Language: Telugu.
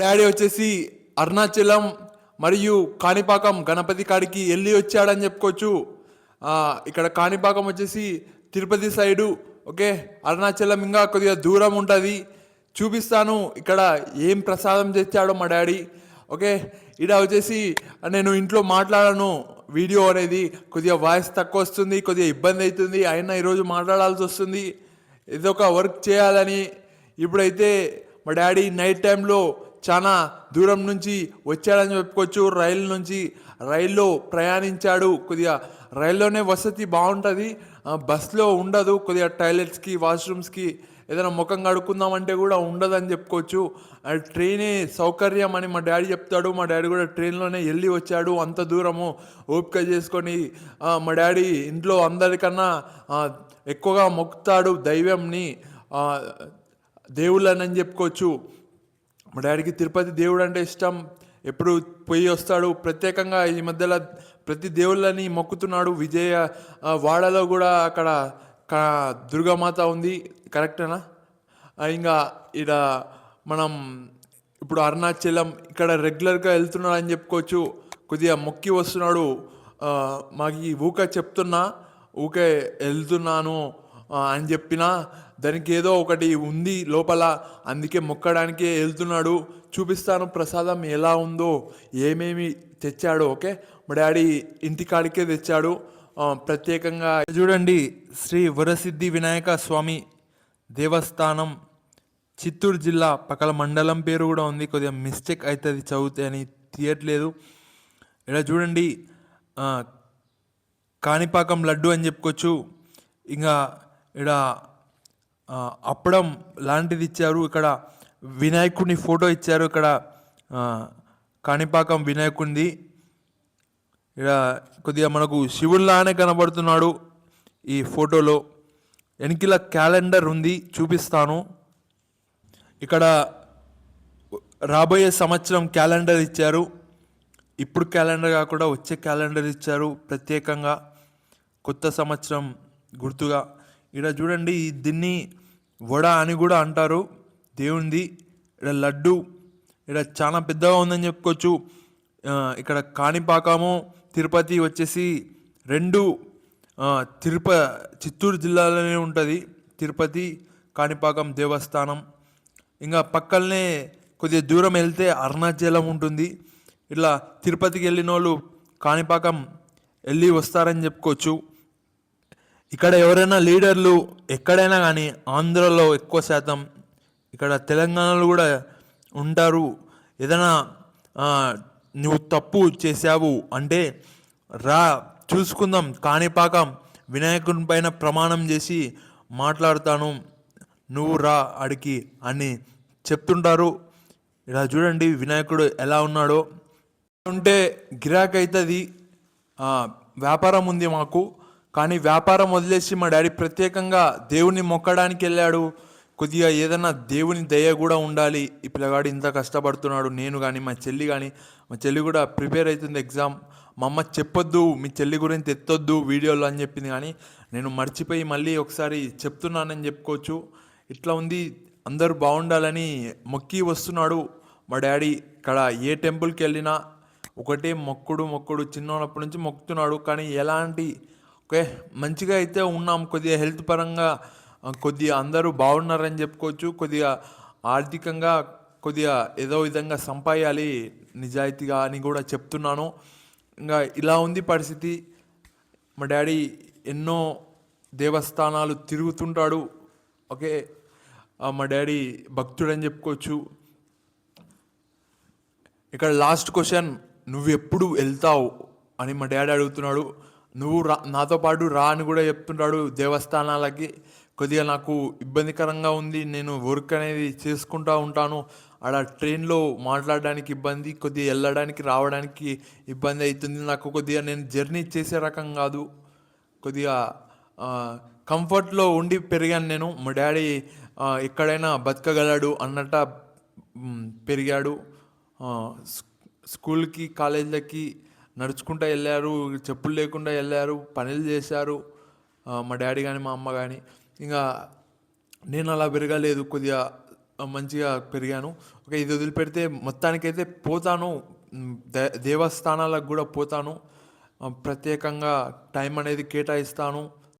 డాడీ వచ్చేసి అరుణాచలం మరియు కాణిపాకం గణపతి కాడికి వెళ్ళి వచ్చాడని చెప్పుకోవచ్చు. ఇక్కడ కాణిపాకం వచ్చేసి తిరుపతి సైడు ఓకే? అరుణాచలం ఇంకా కొద్దిగా దూరం ఉంటుంది. చూపిస్తాను ఇక్కడ ఏం ప్రసాదం తెచ్చాడో మా డాడీ ఓకే? ఇక్కడ వచ్చేసి నేను ఇంట్లో మాట్లాడను వీడియో అనేది కొద్దిగా వాయిస్ తక్కువ వస్తుంది కొద్దిగా ఇబ్బంది అవుతుంది. అయినా ఈరోజు మాట్లాడాల్సి వస్తుంది. ఏదో ఒక వర్క్ చేయాలని ఇప్పుడైతే మా డాడీ నైట్ టైంలో చాలా దూరం నుంచి వచ్చాడని చెప్పుకోవచ్చు. రైలు నుంచి రైల్లో ప్రయాణించాడు. కొద్దిగా రైల్లోనే వసతి బాగుంటుంది. బస్లో ఉండదు. కొద్దిగా టాయిలెట్స్కి వాష్రూమ్స్కి ఏదైనా ముఖం కడుక్కుందామంటే కూడా ఉండదని చెప్పుకోవచ్చు. ట్రైనే సౌకర్యం అని మా డాడీ చెప్తాడు. మా డాడీ కూడా ట్రైన్లోనే వెళ్ళి వచ్చాడు. అంత దూరము ఓపిక చేసుకొని మా డాడీ ఇంట్లో అందరికన్నా ఎక్కువగా మొక్కుతాడు దైవంని. దేవుళ్ళనని చెప్పుకోవచ్చు. మా డాడీకి తిరుపతి దేవుడు అంటే ఇష్టం. ఎప్పుడు పోయి వస్తాడు. ప్రత్యేకంగా ఈ మధ్యలో ప్రతి దేవుళ్ళని మొక్కుతున్నాడు. విజయ వాడలో కూడా అక్కడ క- దుర్గామాత ఉంది. కరెక్టేనా? ఇంకా ఇక్కడ మనం ఇప్పుడు అరుణాచలం ఇక్కడ రెగ్యులర్గా వెళ్తున్నాడు అని చెప్పుకోవచ్చు. కొద్దిగా మొక్కి వస్తున్నాడు. మాకు ఈ ఊక చెప్తున్నా. ఊకే వెళ్తున్నాను. అని చెప్పినా దానికి ఏదో ఒకటి ఉంది లోపల. అందుకే మొక్కడానికి వెళ్తున్నాడు చూపిస్తాను ప్రసాదం ఎలా ఉందో ఏమేమి తెచ్చాడో ఓకే? మా డాడీ ఇంటికాడికే తెచ్చాడు. ప్రత్యేకంగా చూడండి. శ్రీ వరసిద్ధి వినాయక స్వామి దేవస్థానం చిత్తూరు జిల్లా పక్కల మండలం పేరు కూడా ఉంది. కొద్దిగా మిస్టేక్ అవుతుంది చదివితే అని తీయట్లేదు. ఇలా చూడండి. కాణిపాకం లడ్డు అని చెప్పుకోవచ్చు. ఇంకా ఇక్కడ అప్పడం లాంటిది ఇచ్చారు. ఇక్కడ వినాయకుడిని ఫోటో ఇచ్చారు. ఇక్కడ కాణిపాకం వినాయకుడిది. ఇక్కడ కొద్దిగా మనకు శివుల్లానే కనబడుతున్నాడు ఈ ఫోటోలో. వెనకిల క్యాలెండర్ ఉంది చూపిస్తాను. ఇక్కడ రాబోయే సంవత్సరం క్యాలెండర్ ఇచ్చారు. ఇప్పుడు క్యాలెండర్ కాకుండా వచ్చే క్యాలెండర్ ఇచ్చారు ప్రత్యేకంగా. కొత్త సంవత్సరం గుర్తుగా. ఇక్కడ చూడండి దీన్ని వడ అని కూడా అంటారు. దేవునిది ఇక్కడ లడ్డు ఇక్కడ చాలా పెద్దగా ఉందని చెప్పుకోవచ్చు. ఇక్కడ కాణిపాకము తిరుపతి వచ్చేసి రెండు తిరుప చిత్తూరు జిల్లాలోనే ఉంటుంది. తిరుపతి కాణిపాకం దేవస్థానం. ఇంకా పక్కనే కొద్దిగా దూరం వెళ్తే అరుణాచలం ఉంటుంది. ఇట్లా తిరుపతికి వెళ్ళిన వాళ్ళు కాణిపాకం వెళ్ళి వస్తారని చెప్పుకోవచ్చు. ఇక్కడ ఎవరైనా లీడర్లు ఎక్కడైనా కానీ ఆంధ్రలో ఎక్కువ శాతం ఇక్కడ తెలంగాణలో కూడా ఉంటారు. ఏదైనా నువ్వు తప్పు చేశావు అంటే రా చూసుకుందాం. కాణిపాకం వినాయకుని పైన ప్రమాణం చేసి మాట్లాడతాను. నువ్వు రా అడికి అని చెప్తుంటారు. ఇలా చూడండి వినాయకుడు ఎలా ఉన్నాడో. ఉంటే గిరాకైతుంది. వ్యాపారం ఉంది మాకు. కానీ వ్యాపారం వదిలేసి మా డాడీ ప్రత్యేకంగా దేవుణ్ణి మొక్కడానికి వెళ్ళాడు. కొద్దిగా ఏదైనా దేవుని దయ కూడా ఉండాలి. ఈ పిల్లగాడు ఇంత కష్టపడుతున్నాడు. నేను కానీ మా చెల్లి కానీ మా చెల్లి కూడా ప్రిపేర్ అవుతుంది ఎగ్జామ్. మా అమ్మ చెప్పొద్దు మీ చెల్లి గురించి ఎత్తొద్దు వీడియోలో అని చెప్పింది కానీ నేను మర్చిపోయి మళ్ళీ ఒకసారి చెప్తున్నానని చెప్పుకోవచ్చు. ఇట్లా ఉంది అందరూ బాగుండాలని మొక్కి వస్తున్నాడు మా డాడీ. ఇక్కడ ఏ టెంపుల్కి వెళ్ళినా ఒకటే మొక్కుడు మొక్కుడు చిన్నప్పటి నుంచి మొక్కుతున్నాడు. కానీ ఎలాంటి ఓకే? మంచిగా అయితే ఉన్నాం. కొద్దిగా హెల్త్ పరంగా కొద్దిగా అందరూ బాగున్నారని చెప్పుకోవచ్చు. కొద్దిగా ఆర్థికంగా కొద్దిగా ఏదో విధంగా సంపాయాలి నిజాయితీగా అని కూడా చెప్తున్నాను. ఇంకా ఇలా ఉంది పరిస్థితి. మా డాడీ ఎన్నో దేవస్థానాలు తిరుగుతుంటాడు. ఓకే? మా డాడీ భక్తుడని చెప్పుకోవచ్చు. ఇక్కడ లాస్ట్ క్వశ్చన్ నువ్వు ఎప్పుడు వెళ్తావు? అని మా డాడీ అడుగుతున్నాడు. నువ్వు రా నాతో పాటు రా అని కూడా చెప్తుంటాడు దేవస్థానాలకి. కొద్దిగా నాకు ఇబ్బందికరంగా ఉంది నేను వర్క్ అనేది చేసుకుంటూ ఉంటాను. ఆడ ట్రైన్లో మాట్లాడడానికి ఇబ్బంది కొద్దిగా వెళ్ళడానికి రావడానికి ఇబ్బంది అవుతుంది. నాకు కొద్దిగా నేను జర్నీ చేసే రకం కాదు. కొద్దిగా కంఫర్ట్లో ఉండి పెరిగాను నేను. మా డాడీ ఎక్కడైనా బతకగలడు అన్నట్ట పెరిగాడు. స్కూల్కి కాలేజీలకి నడుచుకుంటూ వెళ్ళారు చెప్పులు లేకుండా వెళ్ళారు పనులు చేశారు. మా డాడీ కానీ మా అమ్మ కానీ ఇంకా నేను అలా పెరగలేదు కొద్దిగా మంచిగా పెరిగాను. ఓకే ఇది వదిలిపెడితే మొత్తానికైతే పోతాను. దే దేవస్థానాలకు కూడా పోతాను. ప్రత్యేకంగా టైం అనేది కేటాయిస్తాను.